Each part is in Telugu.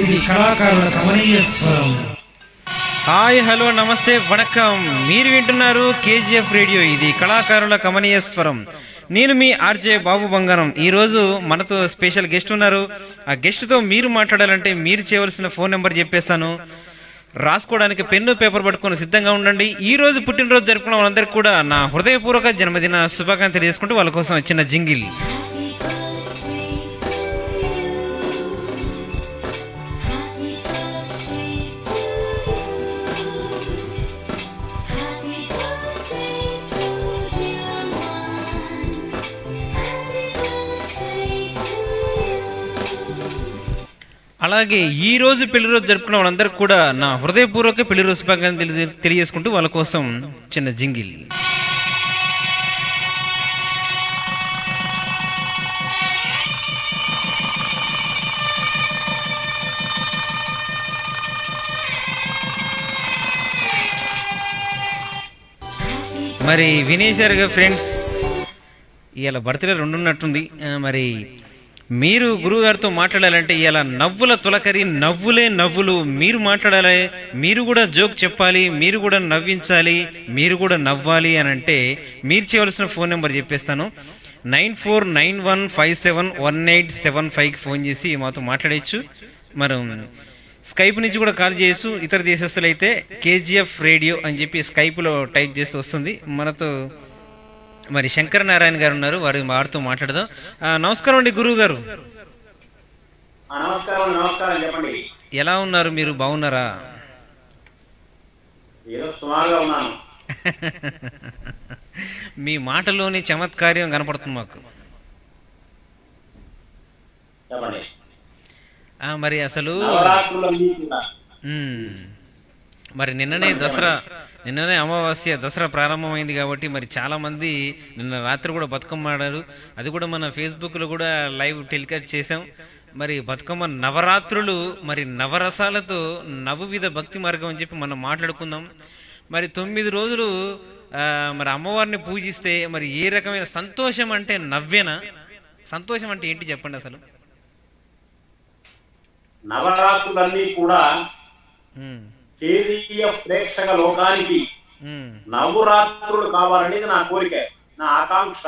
ఇది కళాకారుల కమనీయ స్వరం. హాయ్ హలో నమస్తే వణకం. మీరు వింటున్నారు కేజీఎఫ్ రేడియో. ఇది కళాకారుల కమనీయ స్వరం. నేను మీ ఆర్జే బాబు బంగారం. ఈరోజు మనతో స్పెషల్ గెస్ట్ ఉన్నారు. ఆ గెస్ట్తో మీరు మాట్లాడాలంటే మీరు చేయవలసిన ఫోన్ నెంబర్ చెప్పేస్తాను. రాసుకోవడానికి పెన్ను పేపర్ పట్టుకొని సిద్ధంగా ఉండండి. ఈ రోజు పుట్టినరోజు జరుపుకున్న వాళ్ళందరికీ కూడా నా హృదయపూర్వక జన్మదిన శుభాకాంక్షలు తెలియజేసుకుంటూ వాళ్ళ కోసం చిన్న జింగిల్. అలాగే ఈ రోజు పెళ్ళి రోజు జరుపుకున్న వాళ్ళందరూ కూడా నా హృదయపూర్వక పెళ్ళి రోజు శుభాకాంక్షలు తెలియ- తెలియజేసుకుంటూ వాళ్ళ కోసం చిన్న జింగిల్. మరి వినేశారుగా ఫ్రెండ్స్ ఇవాళ బర్త్డే రెండు ఉన్నట్టుంది మరి మీరు గురువుగారితో మాట్లాడాలంటే ఇలా నవ్వుల తొలకరి నవ్వులే నవ్వులు. మీరు మాట్లాడాలి మీరు కూడా జోక్ చెప్పాలి మీరు కూడా నవ్వించాలి మీరు కూడా నవ్వాలి అని అంటే మీరు చేయవలసిన ఫోన్ నెంబర్ చెప్పేస్తాను. Nine four nine one five seven one eight seven ఫైవ్కి ఫోన్ చేసి మాతో మాట్లాడచ్చు మరి స్కైప్ నుంచి కూడా కాల్ చేయొచ్చు. ఇతర దేశస్తులైతే కేజీఎఫ్ రేడియో అని చెప్పి స్కైప్లో టైప్ చేసి వస్తుంది. మనతో మరి శంకర నారాయణ గారు ఉన్నారు వారి వారితో మాట్లాడదాం. నమస్కారం అండి గురువు గారు. ఎలా ఉన్నారు మీరు? బాగున్నారా? మీ మాటలోని చమత్కార్యం కనపడుతుంది మాకు. మరి అసలు. మరి నిన్ననే దసరా నిన్ననే అమావాస్య దసరా ప్రారంభమైంది కాబట్టి మరి చాలా మంది నిన్న రాత్రి కూడా బతుకమ్మ ఆడారు. అది కూడా మన ఫేస్బుక్లో కూడా లైవ్ టెలికాస్ట్ చేసాం మరి బతుకమ్మ నవరాత్రులు మరి నవరసాలతో నవవిధ భక్తి మార్గం అని చెప్పి మనం మాట్లాడుకుందాం. మరి తొమ్మిది రోజులు మరి అమ్మవారిని పూజిస్తే మరి ఏ రకమైన సంతోషం అంటే నవ్వేనా? సంతోషం అంటే ఏంటి చెప్పండి అసలు? నవరాత్రులన్నీ కూడా. కేంద్రీయ ప్రేక్షక లోకానికి. నవరాత్రులు కావాలనేది నా కోరిక నా ఆకాంక్ష.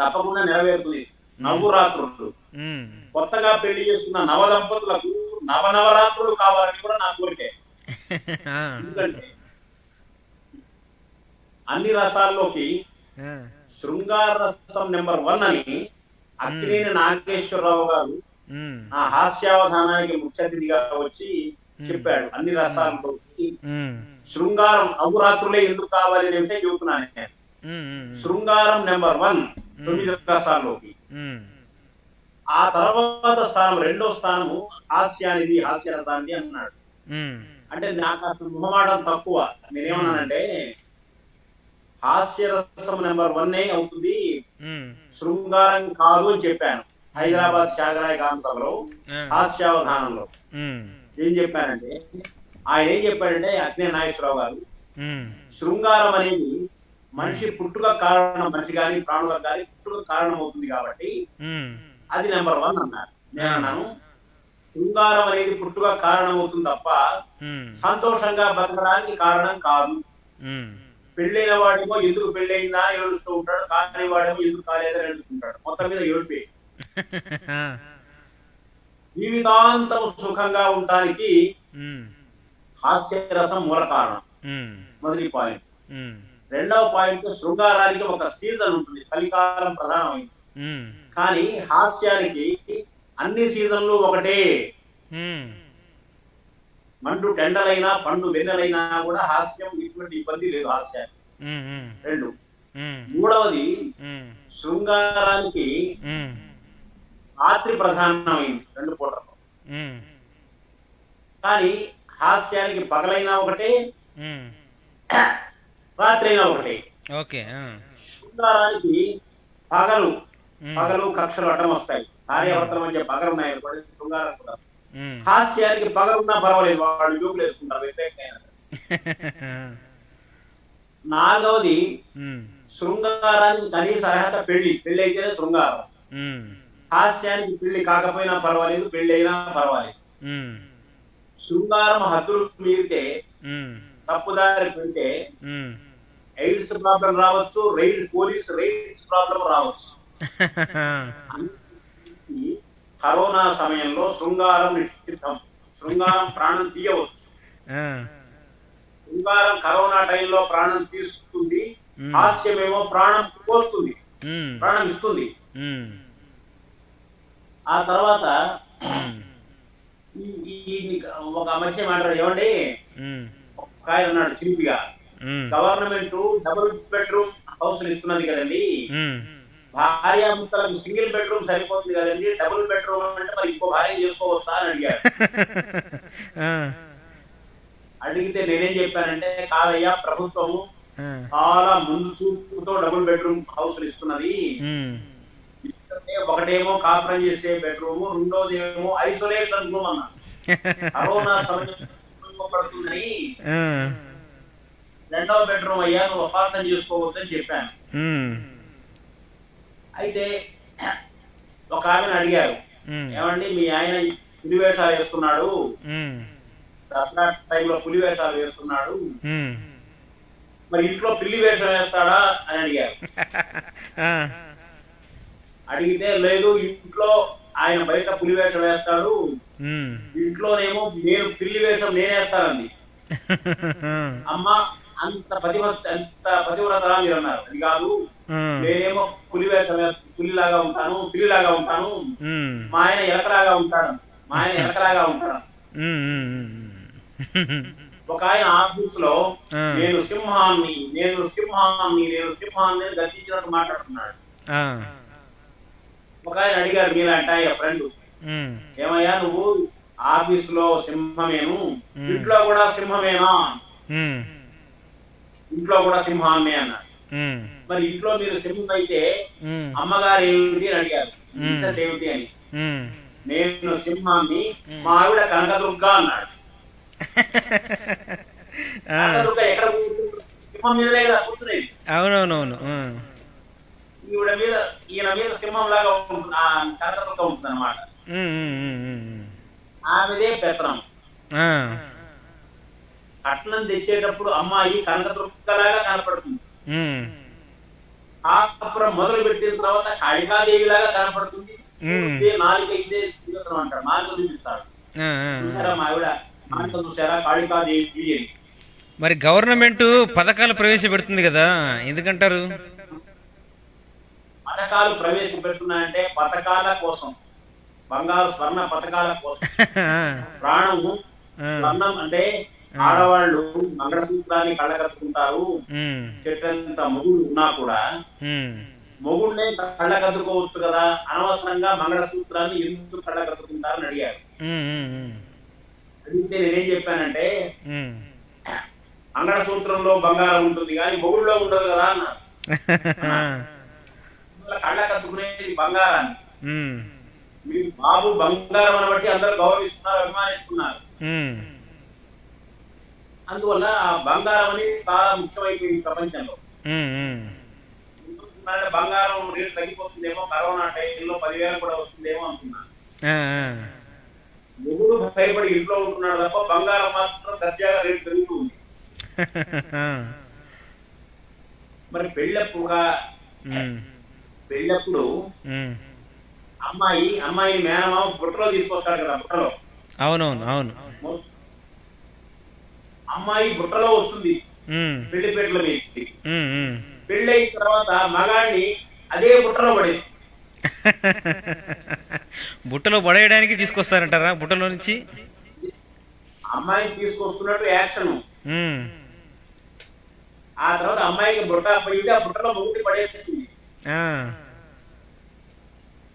తప్పకుండా నెరవేరుతుంది. నవరాత్రులు. కొత్తగా పెళ్ళి చేసుకున్న నవ దంపతులకు నవనవరాత్రులు కావాలని కూడా నా కోరిక. ఎందుకంటే అన్ని రసాల్లోకి శృంగార రసం నెంబర్ వన్ అని అక్కినేని నాగేశ్వరరావు గారు ఆ హాస్యావధానానికి ముఖ్య అతిథిగా వచ్చి చెప్పాడు. అన్ని రసాల్లో మ్మ్, శృంగారం నవరాత్రులే ఎందుకు కావాలి అనే విషయం చెబుతున్నాను నేను. మ్మ్, శృంగారం నెంబర్ వన్ తొమ్మిది రసాల్లోకి. ఆ తర్వాత స్థానం రెండో స్థానము హాస్యానిది హాస్యరసానిది అన్నాడు అంటే నాకు అసలు మొహమాటం తక్కువ. నేనేమన్నానంటే హాస్యరసం నెంబర్ వన్ అవుతుంది. మ్మ్, శృంగారం కాదు అని చెప్పాను. హైదరాబాద్ శాగరాయ కాంతంలో హాస్యావధానంలో. ఏం చెప్పానంటే ఆయన ఏం చెప్పాడంటే అగ్నే నాగేశ్వరరావు గారు శృంగారం అనేది మనిషి పుట్టుక కారణం మనిషి కానీ ప్రాణులకు కానీ పుట్టుక కారణం అవుతుంది కాబట్టి అది నెంబర్ వన్ అన్నారు. నేను అన్నాను శృంగారం అనేది పుట్టుక కారణం అవుతుంది తప్ప సంతోషంగా బతకడానికి కారణం కాదు. పెళ్ళైన వాడేమో ఎందుకు పెళ్ళయిందా అని ఏడుస్తూ ఉంటాడు కాని వాడేమో ఎందుకు కాలేదని ఏడుస్తుంటాడు మొత్తం మీద ఏడిపి ఆ, జీవితాంతం సుఖంగా ఉండడానికి మ్మ్, హాస్యరసం మూల కారణం. మొదటి పాయింట్. రెండవ పాయింట్ శృంగారానికి ఒక సీజన్ ఉంటుంది. చలికాలం ప్రధానమైంది. కానీ హాస్యానికి అన్ని సీజన్లు ఒకటే. మండు టెండలైనా పండు వెన్నెలైనా కూడా హాస్యం ఇటువంటి ఇబ్బంది లేదు హాస్యానికి. రెండు. మూడవది శృంగారానికి రాత్రి ప్రధానమైంది రెండు పూటలు కానీ హాస్యానికి పగలైనా ఒకటే. రాత్రి అయినా ఒకటే. ఓకే శృంగారానికి పగలు పగలు కక్షలు అడ్డం వస్తాయి. భార్యాభర్తల మధ్య పగలు ఉన్నాయి శృంగారం కూడా. హాస్యానికి పగలున్నా పర్వాలేదు వాళ్ళు జోకులు వేసుకుంటారు వ్యతిరేకమైన మ్మ్, శృంగారానికి కనీస అర్హత పెళ్ళి పెళ్ళి అయితేనే శృంగారం హాస్యానికి పెళ్ళి కాకపోయినా పర్వాలేదు పెళ్ళి అయినా పర్వాలేదు శృంగారం హద్దులు మీరితే తప్పుదారి పెడితే. ఎయిడ్స్ ప్రాబ్లం రావచ్చు రైడ్ పోలీస్ రైడ్స్ ప్రాబ్లం రావచ్చు. కరోనా సమయంలో శృంగారం నిషిద్ధం. శృంగారం ప్రాణం తీయవచ్చు. శృంగారం కరోనా టైంలో ప్రాణం తీసుకుంది ఉమ్, హాస్యమేమో ప్రాణం పోస్తుంది ఉమ్, ప్రాణం ఇస్తుంది. ఆ తర్వాత ఒక మధ్య మాట్లాడు. ఏమండి? ఒక ఆయన ఉన్నాడు చిలిపిగా. Um, government double bedroom house ఇస్తున్నది కదండి. ఉమ్. భార్యాభర్తలకు సింగిల్ బెడ్రూమ్ సరిపోతుంది కదండి. డబుల్ బెడ్రూమ్ అంటే మరి ఇంకో భార్య చేసుకోవచ్చా అని అడిగారు ఆ, అడిగితే నేనేం చెప్పానంటే కాదయ్యా ప్రభుత్వము చాలా ముందు చూపుతో డబుల్ బెడ్రూమ్ హౌస్ ఇస్తున్నది. ఒకటేమో కాపురం చేసే బెడ్రూమ్ రెండోది ఏమో ఐసోలేషన్ రూమ్ అన్న కరోనా పడుతుందని. రెండవ బెడ్రూమ్ అయ్యా నువ్వు అపార్థం చేసుకోవద్దని చెప్పాను. అయితే ఒక ఆమెను అడిగారు. ఏమండి మీ ఆయన పులివేషాలు వేస్తున్నాడు దసరా టైంలో పులి వేషాలు వేస్తున్నాడు. మరి ఇంట్లో పిల్లి వేషం వేస్తాడా అని అడిగారు. అడిగితే లేదు ఇంట్లో ఆయన బయట పులి వేషం వేస్తాడు. ఇంట్లోనేమో నేను పిల్లి వేషం నేనేస్తానండి అమ్మ అంత పతివ అంత పతివ్రతలా మీరు అన్నారు. అది కాదు. నేనేమో పులి వేషం పులిలాగా ఉంటాను పిల్లిలాగా ఉంటాను. మా ఆయన ఎలకలాగా ఉంటాడు. మా ఆయన ఎలకలాగా ఉంటాడు. ఒక ఆయన ఆఫీస్లో. నేను సింహాన్ని నేను సింహాన్ని నేను సింహాన్ని అని గర్జించినట్టు మాట్లాడుతున్నాడు ఒక ఆయన అడిగారు మీలాంటి ఆయన ఫ్రెండ్ ఏమయ్యా నువ్వు ఆఫీస్లో సింహమేను. ఇంట్లో కూడా సింహమేనా? ఇంట్లో కూడా సింహాన్నే అన్నాడు. ఉమ్, మరి ఇంట్లో మీరు సింహం అయితే అమ్మగారు ఏమిటి అని అడిగారు. మిస్సెస్ ఏమిటి అని. నేను సింహాన్ని మా ఆవిడ కనకదుర్గ అన్నాడు. కనకదుర్గ ఎక్కడ సింహం కదా కూర్చునేది. అవునవునవును. ఈవిడ మీద ఈయన మీద సింహం లాగా ఉంటుంది ఆ కనకదుర్గ ఉంటుంది అనమాట. ఆమెదే పెత్తనం. కట్నం తెచ్చేటప్పుడు అమ్మాయి కనకదుర్గలాగా కనపడుతుంది. కాపురం మొదలు పెట్టిన తర్వాత కాళికాదేవి లాగా కనపడుతుంది మ్. ఇదే అంటాడు. నాలుక చూపిస్తాడు. చూసారా మా ఆవిడ? చూసారా కాళికాదేవి మరి గవర్నమెంట్ పథకాలు ప్రవేశపెడుతుంది కదా ఎందుకంటారు? పథకాలు ప్రవేశపెడుతున్నాయంటే పథకాల కోసం. బంగారు స్వర్ణ పథకాల కోసం. ప్రాణము స్వర్ణం అంటే ఆడవాళ్ళు మంగళసూత్రాన్ని కళ్ళకత్తుకుంటారు. ఉమ్, చెట్టంత మొగుడు ఉన్నా కూడా ఉమ్, మొగుడినే కళ్ళకద్దుకోవచ్చు కదా. అనవసరంగా మంగళసూత్రాన్ని ఎందుకు కళ్ళకద్దుకుంటారని అడిగారు. అడిగితే నేనేం చెప్పానంటే. మంగళసూత్రంలో బంగారం ఉంటుంది కానీ మొగుడులో ఉండదు కదా అన్న కళ్ళకద్దుకునేది బంగారాన్ని. మీరు బాబు బంగారం అని బట్టి అందరూ గౌరవిస్తున్నారు అభిమానిస్తున్నారు. అందువల్ల ఆ బంగారం అనేది చాలా ముఖ్యమైపోయింది ప్రపంచంలో. బంగారం రేటు తగ్గిపోతుందేమో కరోనా టైంలో పదివేలు కూడా వస్తుందేమో అనుకున్నాను. మొగుడు భయపడి ఇంట్లో ఉంటున్నాడు తప్ప బంగారం మాత్రం దర్జాగా రేటు పెరుగుతుంది. మరి పెళ్ళప్పుడుగా ఉమ్. అమ్మాయి అమ్మాయి మేనమామ బుట్టలో తీసుకొస్తాడు కదా బుట్టలో. అవునవును అవును. అమ్మాయి బుట్టలో వస్తుంది. పెళ్ళి పెట్టల మీద ఉమ్, ఉమ్. పెళ్ళైన తర్వాత మగాడిని అదే బుట్టలో పడేది బుట్టలో పడేయడానికి తీసుకొస్తారంటారా బుట్టలో నుంచి? అమ్మాయిని తీసుకొస్తున్నట్టు యాక్షన్. ఆ తర్వాత అమ్మాయికి బుట్ట పోయింది ఆ బుట్టలో మొగుడి పడేస్తుంది.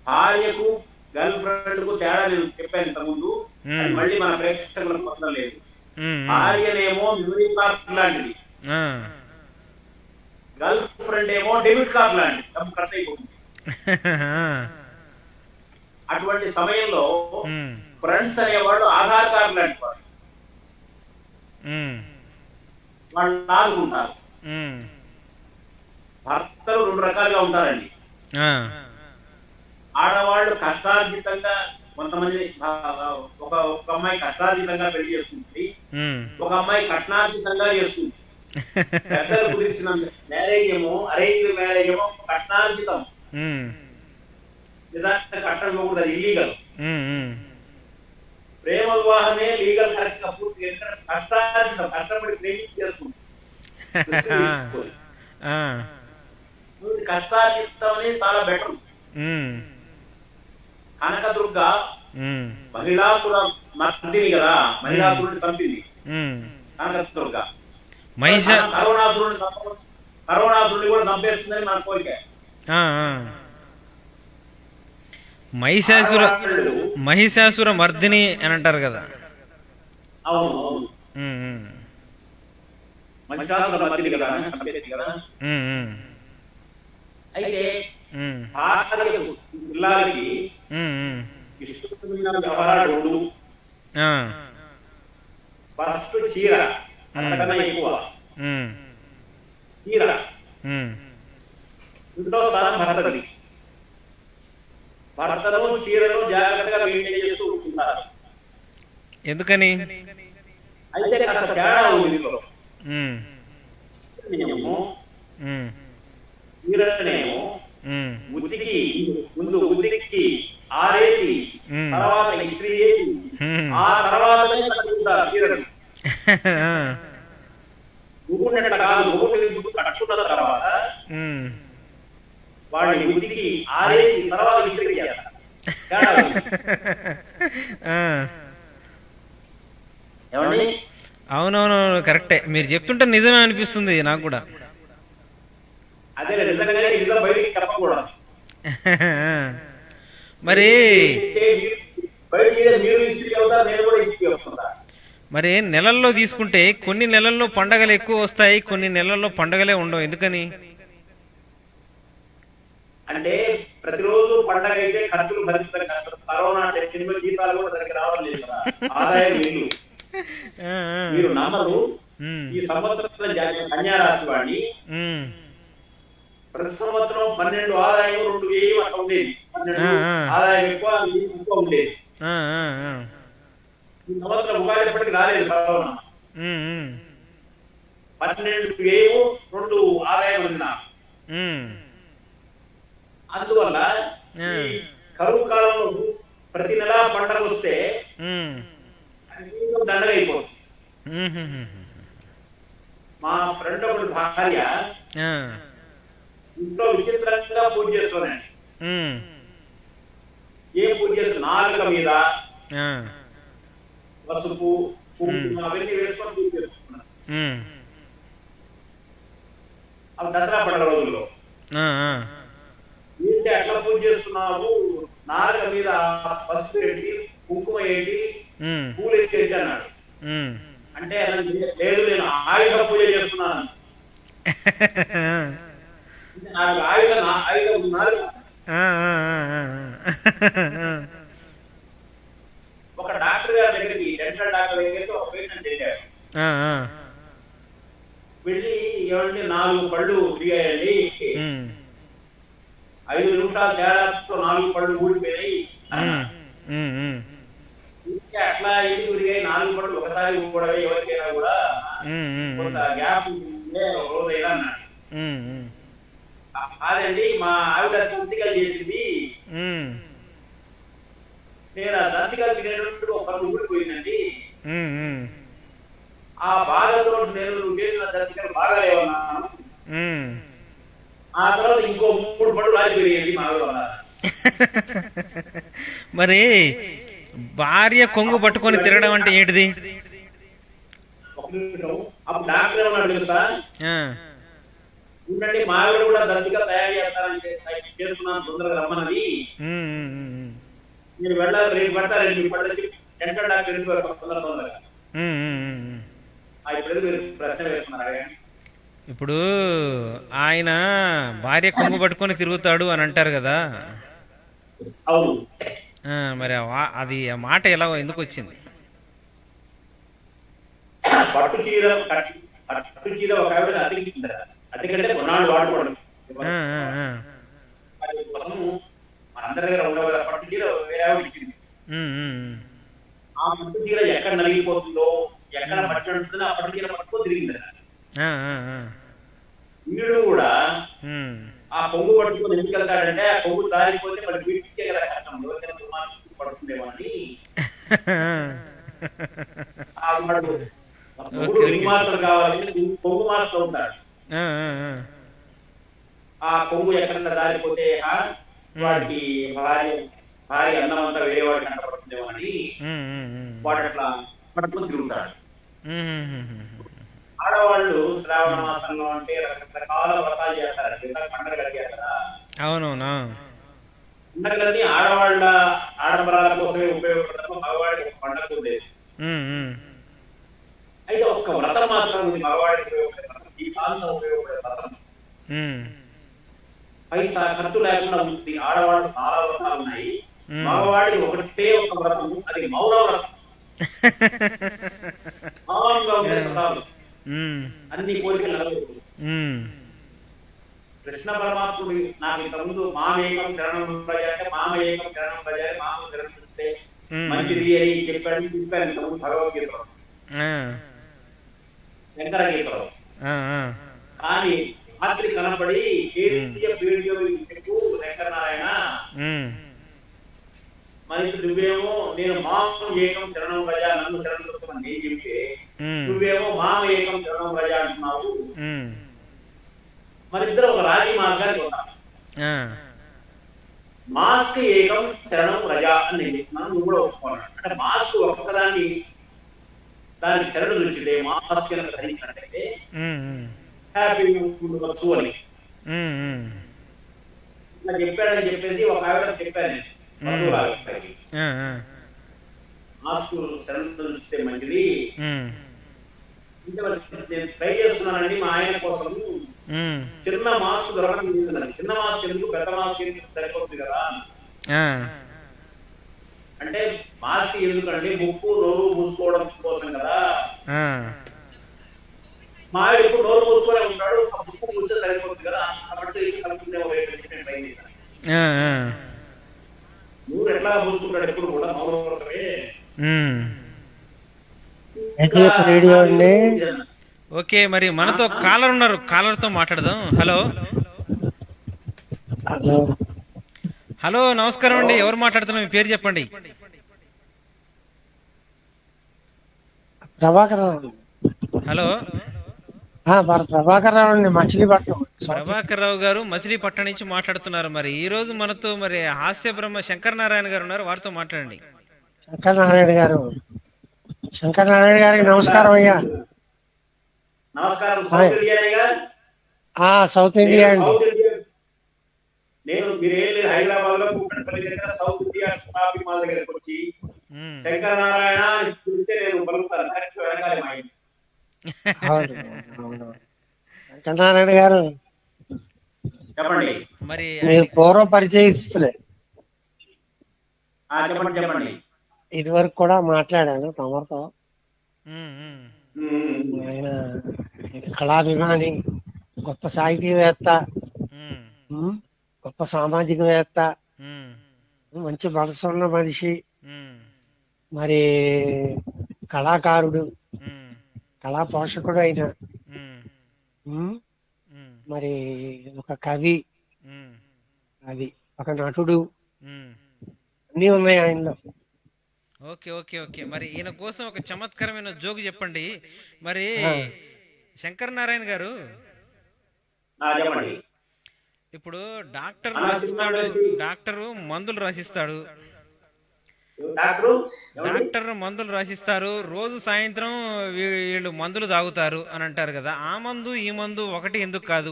భార్యకు గర్ల్ ఫ్రెండ్కు తేడా నేను చెప్పాను అది మ్మ్. మళ్ళీ మన ప్రేక్షకులకు పొందడం లేదు. భార్యనేమో మెమరీ కార్డ్ లాంటిది. గర్ల్ ఫ్రెండ్ ఏమో డెబిట్ కార్డ్ లాంటిది డబ్బు ఖర్చు అయిపోతుంది. అటువంటి సమయంలో ఫ్రెండ్స్ అనేవాళ్ళు ఆధార్ కార్డు లాంటి ఉమ్, వాళ్ళు ఆదుకుంటారు. భర్తలు రెండు రకాలుగా ఉంటారండి. ఆడవాళ్ళు కష్టార్జితంగా కొంతమంది ఒక ఒక అమ్మాయి కష్టార్జితంగా పెళ్ళి చేసుకుంటుంది. ఒక అమ్మాయి కట్నార్జితంగా చేస్తుంది పెద్దలు గురించిన మ్యారేజ్ ఏమో అరేంజ్ మ్యారేజ్ ఏమో కట్నార్జితం. నిజానికి కట్టడం అది ఇల్లీగల్. ప్రేమ వివాహమే లీగల్ కరెక్ట్గా పూర్తి చేసిన కష్టార్జితం కష్టపడి ప్రేమించి చేసుకుంది ఆ. కష్టార్జితం అనేది చాలా బెటర్. కనకదుర్గ. మహిళాసుర మర్దిని కదా మహిళాసురుడిని చంపింది. కనకదుర్గ మహిష కరోనాసురుడిని కరోనాసురుడిని కూడా చంపేస్తుందని మన కోరిక. మహిషాసుర మహిషాసుర మర్దిని అని అంటారు కదా అవును. మహిళాసుర మర్దిని కదా కదా. అయితే పిల్లలకి. ఇష్టమైన వ్యవహారాలు. ఫస్ట్ చీర అంతకన్నా ఎక్కువ. చీర. రెండో స్థానం భర్తది. భర్తను చీరను జాగ్రత్తగా మెయింటైన్ చేస్తూ ఉంటారు ఎందుకని? అయితే కాస్త తేడా ఉంది ఉమ్. ఉతికి ముందు ఉతికి ఆరేసి. తర్వాత ఇస్త్రీ చేసి. ఆ తర్వాతనే కట్టుకుంటారు కాదు కట్టుకున్న తర్వాత ఉమ్. వాడిని ఉతికి ఆరేసి తర్వాత ఇస్త్రీ చేస్తారు తేడా ఉంది. ఆ. ఏమండి అవునవునవును కరెక్టే మీరు చెప్తుంటే నిజమే అనిపిస్తుంది నాకు కూడా అదే నిజంగానే ఇంట్లో బయటికి చెప్పకూడదు మరి అంటే మీరు- బయటికి ఏదో మీరు ఇస్త్రీ అవుతారు నేను కూడా ఇస్త్రీ అవుతుందా మరి నెలల్లో తీసుకుంటే కొన్ని నెలల్లో పండగలు ఎక్కువ వస్తాయి కొన్ని నెలల్లో పండగలే ఉండవు. ఎందుకని? అంటే ప్రతిరోజు పండగ అయితే ఖర్చులు భరించడం కష్టం కరోనా టెన్షన్ జీతాలు కూడా సరిగ్గా రావడం లేదు కదా. ఆదాయం లేదు. మీరు నమ్మరు. ఈ సంవత్సరం జా- కన్యా రాశి వాడిని ప్రతి సంవత్సరం పన్నెండు ఆదాయం రెండు వెయ్యి అట్లా ఉండేది. ఆదాయం ఎక్కువ తక్కువ ఉండేది. ఈ సంవత్సరం ఉగాది ఎప్పటికి రాలేదు కరోనా పన్నెండు వేయు రెండు ఆదాయం ఉంది నాకు. అందువల్ల కరువు కాలంలో ప్రతి నెల పండగ వస్తే ఉమ్, అది జీవితం దండగ అయిపోతుంది. ఉమ్, ఉమ్, ఉమ్. మా ఫ్రెండ్ ఒకటి భార్య ఇంట్లో విచిత్రంగా పూజ చేస్తున్నాను ఉమ్, ఏ పూజ చేస్తున్నా నాలుక మీద పసుపు అవన్నీ వేసుకొని పూజ చేస్తున్నాను ఉమ్, అవి దసరా పండుగ రోజుల్లో. ఏంటి అట్లా పూజ చేస్తున్నావు? నాలుక మీద పసుపు ఏంటి కుంకుమ ఏంటి పూలు ఏంటి అన్నాడు. అంటే లేదు నేను ఆయుధ పూజ చేస్తున్నాను. ఒక డాక్టర్ గారి దగ్గరికి డెంటల్ డాక్టర్ దగ్గరికి ఒక పేషెంట్ వెళ్ళాడు. వెళ్ళి ఏమంటే నాలుగు పళ్ళు ఉమ్, ఐదు నిమిషాల తేడాతో నాలుగు పళ్ళు ఊడిపోయాయి అట్లా ఇది ఉడిగాయి? నాలుగు పళ్ళు ఒకసారి కూడా ఎవరికైనా కూడా. కొంత గ్యాప్ రోజైనా అన్నాడు. కాదండి మా ఆవిడ దంతికలు చేసింది. నేను ఆ దంతికలు తినేటప్పుడు ఒక ఊడిపోయిందండి ఆ బాధతో నేను చేసిన దంతికలు బాగా లేవన్నాను. ఆ తర్వాత ఇంకో మూడు పళ్ళు రాలిపోయాయండి మా ఆవిడ వల్ల. మరి భార్య కొంగు పట్టుకొని తిరగడం అంటే ఏంటిది? అప్పుడు డాక్టర్ ఏమన్నాడు తెలుసా? ఆ, ఉండండి మా ఆవిడ కూడా దంతిగా తయారు చేస్తారని చేస్తున్నాను తొందరగా రమ్మన్నది. మీరు వెళ్ళాలి రేపు పడతా రేపు పడ్డది డెంటల్ డాక్టర్ తొందర తొందరగా ఇప్పుడు మీరు ప్రశ్న వేస్తున్నారు అడగండి. ఇప్పుడు ఆయన భార్య కొంగు పట్టుకొని తిరుగుతాడు అని అంటారు కదా. అవును. మరి అది ఆ మాట ఎలా ఎందుకు వచ్చింది? పట్టు చీర పట్టు చీర ఒక ఆవిడ అతికించిందట అతికంటే కొన్నాళ్ళు వాడుకోవడం ఆ, ఆ, ఆ. అది కోసము మన అందరి దగ్గర ఉండవు కదా పట్టు చీర వేరే ఆవిడ ఇచ్చింది ఆ పట్టు చీర ఎక్కడ నలిగిపోతుందో ఎక్కడ పట్టినట్టుందో ఆ పట్టు చీర పట్టుకో తిరిగింది. వీడు కూడా. ఆ పొంగు పట్టుకొని ఎందుకు వెళ్తాడంటే ఆ పొంగు దారిపోతే మరి వీటికే కదా కష్టం ఎవరికైనా దుర్మార్గం పడుతుందేమో అని ఓకే. రింగ్ మాస్టర్ కావాలని పొంగు మాస్టర్ ఉంటాడు ఆ, కొంగు ఎక్కడన్నా దారిపోతే వాడికి భార్య భార్య అన్నం అంతా వేరే వాడికి అంటపడుతుందేమో అని. వాడు అట్లా పట్టుకుని తిరుగుతాడు. ఆడవాళ్ళు శ్రావణ మాసంలో అంటే రకరకాల వ్రతాలు చేస్తారు. పండుగ అడిగారు కదా. అవునవునా? పండుగలన్నీ ఆడవాళ్ళ ఆడంబరాల కోసమే ఉపయోగపడతాము మగవాడికి పండుగ ఉమ్. అయితే ఒక్క వ్రతం మాత్రం ఉంది మగవాడికి ఉపయోగపడే వ్రతం ఈ కాలంలో ఉపయోగపడే ఉమ్, పైసా ఖర్చు లేకుండా ఉంది ఆడవాళ్ళు చాలా వ్రతాలు ఉన్నాయి. మగవాడి ఒకటే ఒక వ్రతం అది మౌన వ్రతం. మౌనంగా ఉండే వ్రతాలు. అన్ని కోరికలు నెరవేరుతుంది ఉమ్. కృష్ణ పరమాత్ముడు నాకు ఇంతకుముందు మామేకం శరణం అంటే మామ ఏకం శరణం ప్రజ మామ శరణం చూస్తే. మంచిది అని చెప్పాడు చెప్పాను ఇంతకుముందు భగవద్గీతలో. శంకర గీతలో. కానీ రాత్రి చెప్పు శంకరనారాయణ ఉమ్, మరి నువ్వేమో నేను మామ ఏకం శరణం ప్రజ నన్ను చూస్తామని నేను చెప్తే నువ్వేమో మామ ఏకం శరణం ప్రజ అంటున్నావు. ఉమ్. మరి ఇద్దరు ఒక రాజీ మార్గానికి మాస్క్ ఏకం శరణం ప్రజా అని నేను చెప్తున్నాను నువ్వు కూడా ఒప్పుకోవాలి అంటే మాస్క్ ఒక్కదాన్ని దానికి శరణు చూచితే మాస్క్ కనుక ధరించినట్టయితే ఉమ్, ఉమ్. హ్యాపీ ఉండవచ్చు అని. ఇలా చెప్పాడని చెప్పేసి ఒక ఆవిడ చెప్పాను. మాస్క్ శరణు చూస్తే మంచిది. నేను ట్రై చేస్తున్నానండి మా ఆయన కోసం. చిన్న మాస్క్ దొరకడం చిన్న మాస్క్ ఎందుకు? పెద్ద మాస్క్ ఎందుకు? సరిపోతుంది కదా. అంటే మాస్క్ ఎందుకంటే ముక్కు నోరు మూసుకోవడం కోసం కదా. ఆ. మా ఇప్పుడు నోరు మూసుకొని ఉంటాడు ముక్కు మూస్తే సరిపోతుంది కదా. కాబట్టి. నూరు ఎట్లా మూసుకుంటాడు ఎప్పుడు కూడా మౌనవ్రతమే. రేడియో అండి. ఓకే మరి మనతో కాలర్ ఉన్నారు. కాలర్తో మాట్లాడదాం. హలో. హలో. హలో నమస్కారం అండి. ఎవరు మాట్లాడుతున్నారు మీ పేరు చెప్పండి. ప్రభాకర్ రావు. అండి. హలో ప్రభాకర్ రావు అండి మచిలీపట్నం. ప్రభాకర్ రావు గారు మచిలీపట్నం నుంచి మాట్లాడుతున్నారు మరి. ఈ రోజు మనతో మరి హాస్య బ్రహ్మ శంకర్ నారాయణ గారు ఉన్నారు. వారితో మాట్లాడండి. శంకర్ నారాయణ గారు. శంకర్ నారాయణ గారికి నమస్కారం అయ్యా. నమస్కారం. సౌత్ ఇండియానేగా ఆ సౌత్ ఇండియా అండి సౌత్ ఇండియా నేను మీరేం లేదు హైదరాబాద్లో కూకట్పల్లి షాపింగ్ మాల్ దగ్గరకు వచ్చి. శంకర నారాయణ పిలిస్తే నేను పలుకుతాను కరెక్ట్ వెనకాల మా. శంకర్ నారాయణ గారు చెప్పండి. మరి మీరు పూర్వ పరిచయస్తులే చెప్పండి చెప్పండి. ఇది వరకు కూడా మాట్లాడాను తమరితో. ఆయన కళాభిమాని గొప్ప సాహితీవేత్త గొప్ప సామాజికవేత్త. మంచి మనసున్న మనిషి. మరి కళాకారుడు. కళా పోషకుడు అయిన మరి ఒక కవి. అది ఒక నటుడు. అన్నీ ఉన్నాయి ఆయనలో. Okay okay okay. మరి ఈయన కోసం ఒక చమత్కరమైన జోకు చెప్పండి. మరి శంకర్ నారాయణ గారు. చెప్పండి. ఇప్పుడు డాక్టర్ రాసిస్తాడు డాక్టరు మందులు రాసిస్తాడు. డాక్టరు? మందులు రాసిస్తారు రోజు సాయంత్రం వీళ్ళు మందులు తాగుతారు అని అంటారు కదా ఆ మందు ఈ మందు ఒకటి ఎందుకు కాదు?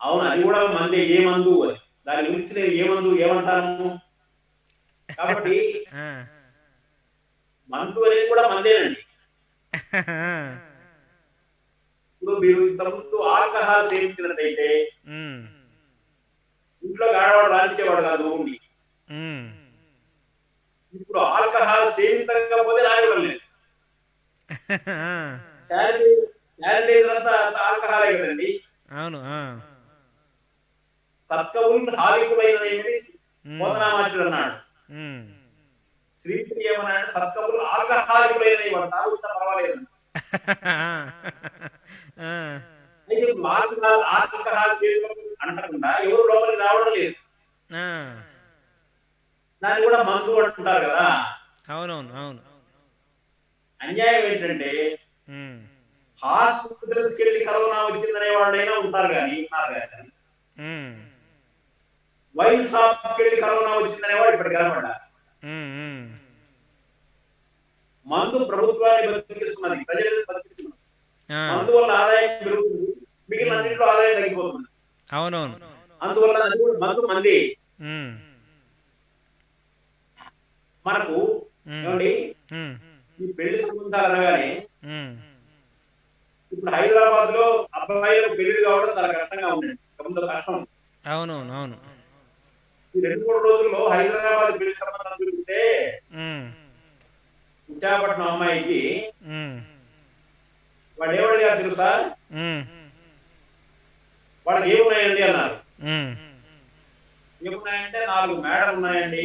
అవును అది కూడా మందే ఏ మందు దాని గురించి ఏ మందు ఏమంటాను కాబట్టి. మందు అనేది కూడా మందేనండి. ఇప్పుడు మీరు ఇంతకుముందు ఆల్కహాల్ సేవించినట్టయితే ఇంట్లో ఆడవాడు రాణించేవాడు కాదు ఉండి. ఇప్పుడు ఆల్కహాల్ సేవించకపోతే రానివ్వడం లేదు. శానిటైజర్ అంతా ఆల్కహాలే కదండి. అవును పోతనామాచుడు అన్నాడు ఏమన్నాడు సత్కవులు తాగుతా పర్వాలేదు. అయితే అంటకుండా ఎవరు లోపలికి రావడం లేదు. దాన్ని కూడా మందు అంటుంటారు కదా. అవునవును అవును. అన్యాయం ఏంటంటే హాస్పిటల్కి వెళ్ళి కరోనా వచ్చిందనే వాళ్ళైనా ఉంటారు కానీ ఉన్నారు కానీ వైన్ షాప్కి వెళ్ళి కరోనా వచ్చిందనే వాడు ఉమ్, ఉమ్. మందు ప్రభుత్వాన్ని బతికిస్తున్నది ప్రజలను బతికిస్తున్నది. ఆ, మందు వల్ల ఆదాయం పెరుగుతుంది. మిగిలిన అన్నింటిలో ఆదాయం తగ్గిపోతుంది. అవునవును. అందువల్ల అది కూడా మందు. మంది మనకు ఏమండి? ఈ పెళ్ళి సంబంధాలు అనగానే. ఇప్పుడు హైదరాబాద్లో అబ్బాయిలకు పెళ్ళి కావడం చాలా కష్టంగా ఉంది. కొంత కష్టం. అవునవును అవును. ఈ రెండు మూడు రోజుల్లో హైదరాబాద్ పెళ్ళి సంబంధం తిరిగితే ఉమ్, విశాఖపట్నం అమ్మాయికి వాడు ఏమడిగారు తెలుసా? వాళ్ళకి ఏమున్నాయండి అన్నారు. ఏమున్నాయంటే నాలుగు మేడలు ఉన్నాయండి.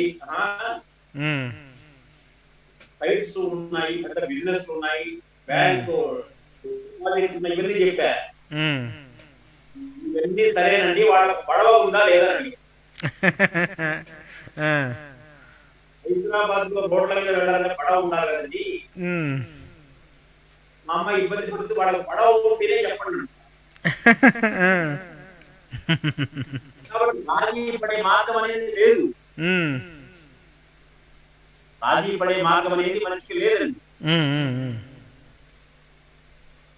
సైట్స్ ఉన్నాయి పెద్ద బిజినెస్ ఉన్నాయి బ్యాంకు ఇవన్నీ చెప్పా. ఇవన్నీ సరేనండి వాళ్ళకు పడవ ఉందా లేదా అని ఆ, హైదరాబాద్లో రోడ్ల మీద వెళ్ళాలంటే పడవ ఉండాలి కదండి. ఉమ్. మా అమ్మాయి ఇబ్బంది పడుతూ వాళ్ళకి పడవ ఉంటేనే చెప్పండి ఆ, కాబట్టి రాజీ పడే మార్గం అనేది లేదు ఉమ్, రాజీ పడే మార్గం అనేది మనిషికి లేదండి ఉమ్, ఉమ్, ఉమ్.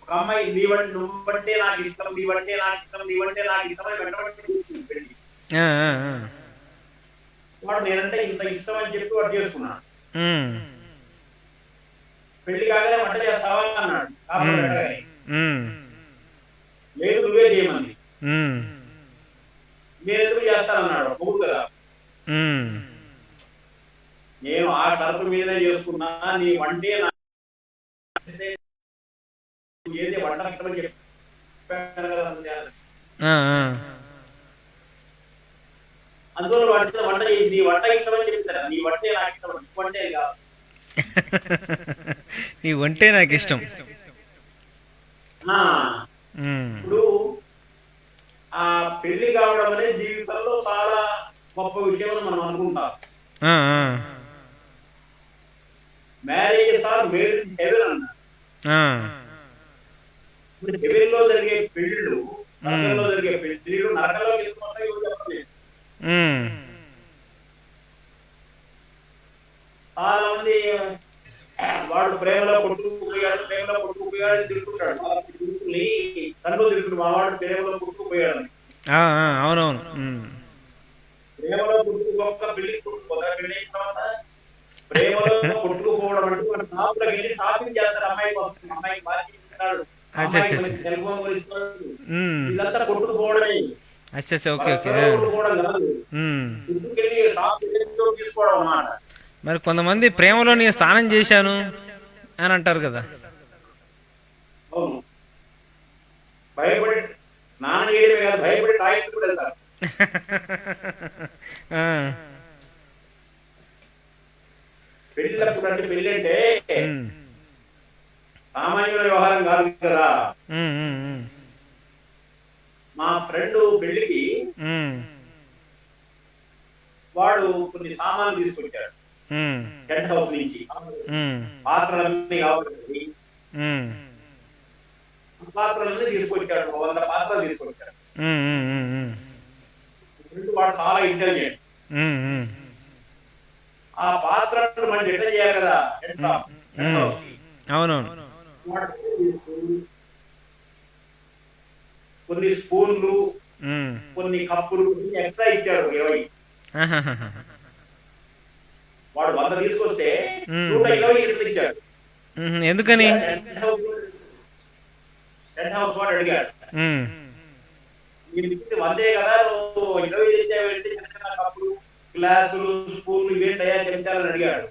ఒక అమ్మాయి నీవంటే నువ్వంటే నాకు ఇష్టం నీవంటే నాకు ఇష్టం నీవంటే నాకు ఇష్టం అని వెంటబడి కూర్చుంది పెళ్ళి ఆ, ఆ, ఆ. వాడు నేనంటే ఇంత ఇష్టం అని చెప్పి వాడు చేసుకున్నాడు ఉమ్, పెళ్ళి కాగానే వంట చేస్తావా అన్నాడు. లేదు నువ్వే చేయమంది. ఉమ్, నేను ఎందుకు చేస్తానన్నాడు మొగ్గు కదా. నేను ఆ షరతు మీదనే చేసుకున్నా నీ వంటే నా చేసే వంట. అందువల్ల వంట నీ వంట ఇష్టమని చెప్తారా నీ వంటే నాకు ఇష్టం వంటే కాదు. నీ వంటే నాకు ఇష్టం ఇప్పుడు ఆ పెళ్ళి కావడం అనేది జీవితంలో చాలా గొప్ప విషయం మనం అనుకుంటాం. Marriages are made in heaven. ఇప్పుడు హెవెన్లో జరిగే పెళ్ళిళ్ళు నరకంలో జరిగే పెళ్ళిళ్ళు నరకంలో వెళ్ళిపోతాయి చాలా మంది వాడు ప్రేమలో కొట్టుకుపోయాడు ప్రేమలో కొట్టుకుపోయాడు అని తిరుగుతుంటాడు వాళ్ళ తిరుగుతుని తండ్రి తిరుగుతుంది మా వాడు ప్రేమలో కొట్టుకుపోయాడు అవునవును. ప్రేమలో కొట్టుకుపోక పెళ్ళి కొట్టుకుపోతా పెళ్ళి తర్వాత ప్రేమలో కొట్టుకుపోవడం అంటే మన షాపులకు వెళ్ళి షాపింగ్ చేస్తారు. అమ్మాయి కొనిస్తాడు ఉమ్. ఇదంతా కొట్టుకుపోవడమే. ఓకే ఓకే తీసుకోవడం అన్నమాట. మరి కొంతమంది ప్రేమలో నేను స్నానం చేశాను అని అంటారు కదా. అంటే అంటే వ్యవహారం ఉమ్, మా ఫ్రెండ్ పెళ్ళికి వాడు కొన్ని సామాన్లు తీసుకొచ్చాడు. టెంట్ హౌస్ నుంచి పాత్రలన్నీ ఉమ్, పాత్రలన్నీ తీసుకొచ్చాడు వంద పాత్రలు తీసుకొచ్చాడు వాడు చాలా ఇంటెలిజెంట్ ఆ పాత్రలు మనం రిటర్న్ చేయాలి కదా. అవునవును కొన్ని స్పూన్లు కొన్ని కప్పులు ఎక్స్ట్రా ఇచ్చాడు ఇరవై. వాడు వంద తీసుకొస్తే. నూట ఇరవై ఉమ్, ఎందుకని? టెంట్ హౌస్ వాడు అడిగాడు. వందే కదా నువ్వు ఇరవై తెచ్చావంటే కప్పులు గ్లాసులు స్పూన్లు చెంచాలని అడిగాడు.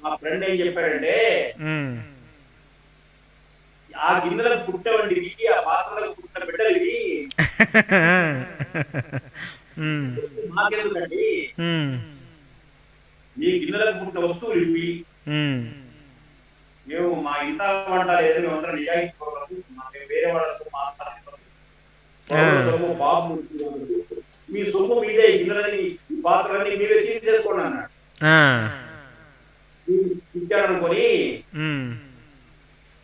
మా ఫ్రెండ్ ఏం చెప్పాడంటే ఆ గిన్నెలకు పుట్టవండి ఆ పాత్రలకు పుట్ట పుట్టిన బిడ్డలు ఇవి మాకెందుకండి మీ గిన్నెలకు పుట్టిన వస్తువులు ఇవి మేము. మా ఇంత వంట లేదు మేము అందరం నిజాయితీ వేరే వాళ్ళకు మాట్లాడుతున్నాం సొమ్ము బాబు మీ సొమ్ము మీదే ఈ పాత్రలన్నీ మీరే తీసేసుకోండి అన్నాడు. ఇచ్చాడనుకొని.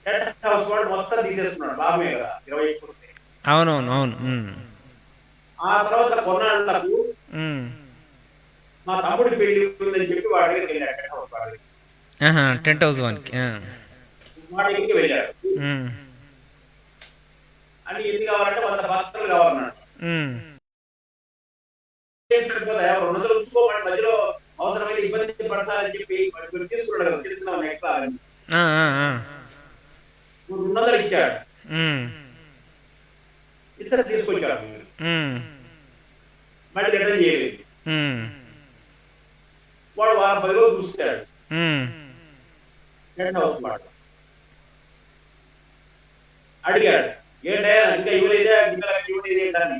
టెంట్ హౌస్ వాడు మొత్తం తీసేసుకున్నాడు లాభమే కదా ఇరవై అవునవును అవును ఆ తర్వాత కొన్నాళ్ళకు. మా తమ్ముడి పెళ్ళి ఉందని చెప్పి వాడి దగ్గరికి వెళ్ళాడు టెంట్ హౌస్ వాడి దగ్గరికి. ఆహా, టెంట్ హౌస్ వానికి ఆ, వాడి దగ్గరికి వెళ్ళాడు. అని ఎన్ని కావాలంటే వంద పాత్రలు కావాలన్నాడు. రెండు ఉంచుకోమని మధ్యలో ఇబ్బంది పడతారని చెప్పి తీసుకున్నాడు కదా అని. రెండు వందలు ఇచ్చాడు. ఇతర తీసుకొచ్చాడు. మళ్ళీ రిటర్న్ చేయలేదు. ఉమ్, వాడు వారం పది రోజులు చూస్తాడు వాడు అడిగాడు ఏంటయ్యా ఇంకా ఇవ్వలేదే? గిన్నెలకు ఇవ్వలేదు ఏంటని?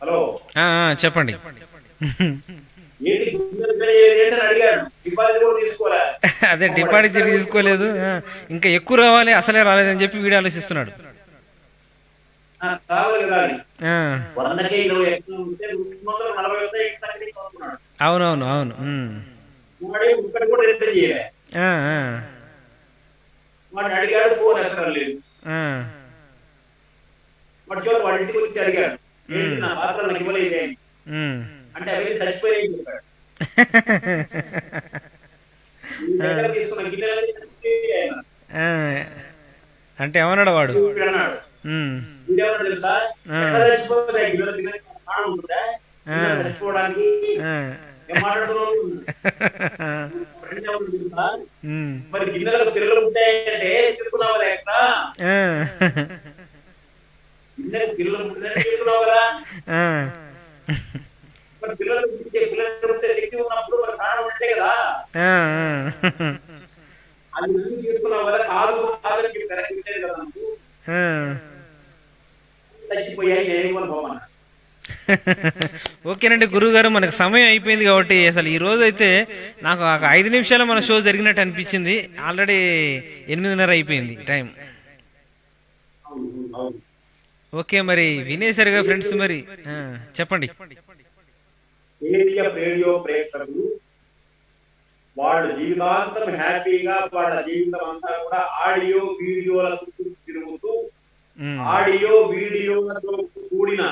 హలో. ఆ, ఆ, చెప్పండి. అదే డిపాజిట్ తీసుకోలేదు. ఆ, ఇంకా ఎక్కువ రావాలి అసలే రాలేదని చెప్పి వీడు ఆలోచిస్తున్నాడు. ఆ, రావాలి కదా అని వందకే ఇరవై ఎక్కువ ఉంటే రెండు వందల నలభై అవునవును అవును ఉమ్. వాడే ఒక్కటి కూడా రిటర్న్ చేయలే. ఆ, ఆ, వాడిని అడిగాడు ఫోన్ ఎత్తడం లేదు ఆ. వాడు చివరి వాడి ఇంటికి వచ్చి అడిగాడు. ఏంటి నా పాత్ర నాకు ఇవ్వలేదే అని ఉమ్. అంటే అవి చచ్చిపోయాయి చెప్పాడు. ఏమన్నాడు వాడు? వీడు అన్నాడు. ఉమ్. వీడేమన్నా తెలుసా ఆ. ఎట్లా చచ్చిపోతాయి గిన్నెల గిన్నె ప్రాణం ఉంటుందా గిన్నెలు చచ్చిపోవడానికి ఆ. ఏం మాట్లాడుతున్నావు ఫ్రెండ్ ఎవరు తెలుసా ఉమ్. మరి గిన్నెలకు పిల్లలు ఉంటాయంటే తీసుకున్నావు కదా ఎక్కడ ఆ. గిన్నెలకు పిల్లలు ఉంటాయని తీసుకున్నావు కదా ఆ. మరి పిల్లలు పుట్టే పిల్లలు ఉంటే శక్తి ఉన్నప్పుడు మరి ప్రాణం ఉంటే కదా ఆ. అది ఎందుకు తీసుకున్నావు కదా కాదు కాదు అని చెప్పి కరెక్ట్ ఉండేది కదా ఓకేనండి గురువు గారు మనకు సమయం అయిపోయింది కాబట్టి అసలు ఈ రోజు అయితే నాకు ఒక ఐదు నిమిషాలు మన షో జరిగినట్టు అనిపించింది. ఆల్రెడీ ఎనిమిదిన్నర అయిపోయింది టైం. ఓకే మరి వినేశారుగా ఫ్రెండ్స్ మరి? చెప్పండి. వాళ్ళ జీవితాంతం హ్యాపీగా వాళ్ళ జీవితం అంతా కూడా ఆడియో వీడియోల తిరుగుతూ ఆడియో వీడియోలతో కూడిన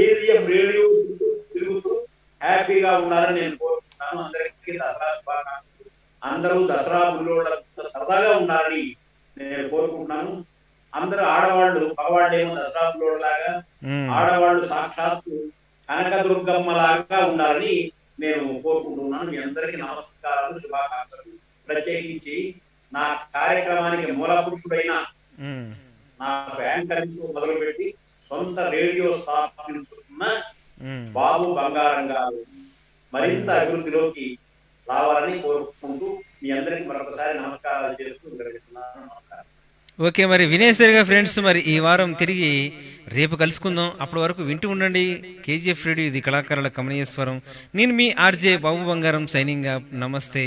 ఏరియా రేడియో తిరుగుతూ హ్యాపీగా ఉండాలని నేను కోరుకుంటున్నాను అందరికీ దసరా అందరూ దసరా బుల్లోళ్ళతో సరదాగా ఉండాలని నేను కోరుకుంటున్నాను. అందరూ ఆడవాళ్ళు మగవాళ్ళేమో దసరా బుల్లోళ్ళలాగా ఉమ్. ఆడవాళ్ళు సాక్షాత్తు కనకదుర్గమ్మ లాగా ఉండాలని నేను కోరుకుంటున్నాను మీ అందరికీ నమస్కారాలు శుభాకాంక్షలు ప్రత్యేకించి నా కార్యక్రమానికి మూల పురుషుడైన ఉమ్. నాకు యాంకరింగ్ మొదలుపెట్టి సొంత రేడియో స్థాపించుకున్న. బాబు బంగారం గారు మరింత అభివృద్ధిలోకి రావాలని కోరుకుంటూ మీ అందరికీ మరొకసారి నమస్కారాలు చేస్తూ ఓకే మరి వినేశారుగా ఫ్రెండ్స్ మరి ఈ వారం తిరిగి రేపు కలుసుకుందాం. అప్పటి వరకు వింటూ ఉండండి. కేజీఎఫ్ రేడియో ఇది కళాకారుల కమనీయేశ్వరం నేను మీ ఆర్జే బాబు బంగారం సైనింగ్ నమస్తే.